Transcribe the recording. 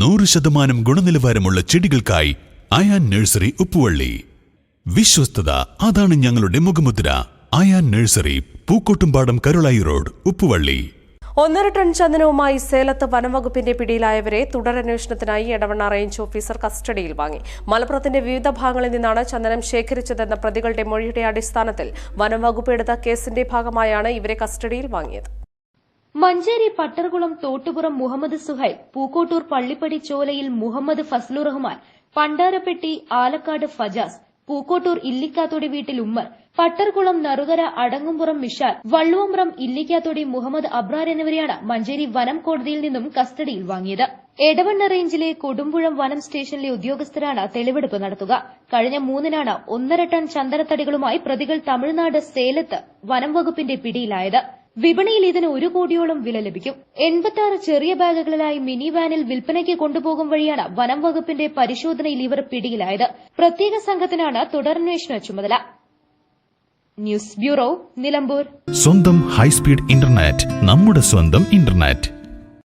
നൂറ് ശതമാനം ഗുണനിലവാരമുള്ള ചെടികൾക്കായി അയാൻ നഴ്സറി ഉപ്പുവള്ളി. വിശ്വസ്തത അതാണ് ഞങ്ങളുടെ മുഖമുദ്ര. Ayaan nursery Pookkottumpadam Karulai road Uppuvalli. ഒന്നര ടൺ ചന്ദനവുമായി സേലത്ത് വനംവകുപ്പിന്റെ പിടിയിലായവരെ തുടരന്വേഷണത്തിനായി എടവണ്ണ റേഞ്ച് ഓഫീസർ കസ്റ്റഡിയിൽ വാങ്ങി. മലപ്പുറത്തിന്റെ വിവിധ ഭാഗങ്ങളിൽ നിന്നാണ് ചന്ദനം ശേഖരിച്ചതെന്ന പ്രതികളുടെ മൊഴിയുടെ അടിസ്ഥാനത്തിൽ വനംവകുപ്പ് എടുത്ത കേസിന്റെ ഭാഗമായാണ് ഇവരെ കസ്റ്റഡിയിൽ വാങ്ങിയത്. മഞ്ചേരി പട്ടർകുളം തോട്ടുപുറം മുഹമ്മദ് സുഹൈൽ പൂക്കോട്ടൂർ പള്ളിപ്പടി ചോലയിൽ മുഹമ്മദ് ഫസ്ലുർ റഹ്മാൻ പണ്ടാരപ്പെട്ടി ആലക്കാട് ഫജാസ് പൂക്കോട്ടൂർ ഇല്ലിക്കാത്തൊടി വീട്ടിൽ ഉമ്മർ പട്ടർകുളം നറുകര അടങ്ങുംപുറം മിഷാൽ വള്ളുവമ്പ്രം ഇല്ലിക്കാത്തൊടി മുഹമ്മദ് അബ്രാർ എന്നിവരെയാണ് മഞ്ചേരി വനം കോടതിയിൽ നിന്നും കസ്റ്റഡിയിൽ വാങ്ങിയത്. എടവണ്ണ റേഞ്ചിലെ കൊടുമ്പുഴം വനം സ്റ്റേഷനിലെ ഉദ്യോഗസ്ഥരാണ് തെളിവെടുപ്പ് നടത്തുക. കഴിഞ്ഞ മൂന്നിനാണ് ഒന്നര ടൺ ചന്ദനത്തടികളുമായി പ്രതികൾ തമിഴ്നാട് സേലത്ത് വനം വകുപ്പിന്റെ പിടിയിലായത്. വിപണിയിൽ ഇതിന് ഒരു കോടിയോളം വില ലഭിക്കും. എൺപത്തി ചെറിയ ബാഗുകളിലായി മിനി വാനിൽ വിൽപ്പനയ്ക്ക് കൊണ്ടുപോകും വഴിയാണ് വനം വകുപ്പിന്റെ പരിശോധനയിൽ ഇവർ പിടിയിലായത്. പ്രത്യേക സംഘത്തിനാണ് തുടരന്വേഷണ ചുമതല. News bureau Nilambur. സ്വന്തം ഹൈസ്പീഡ് ഇന്റർനെറ്റ് നമ്മുടെ സ്വന്തം ഇന്റർനെറ്റ്.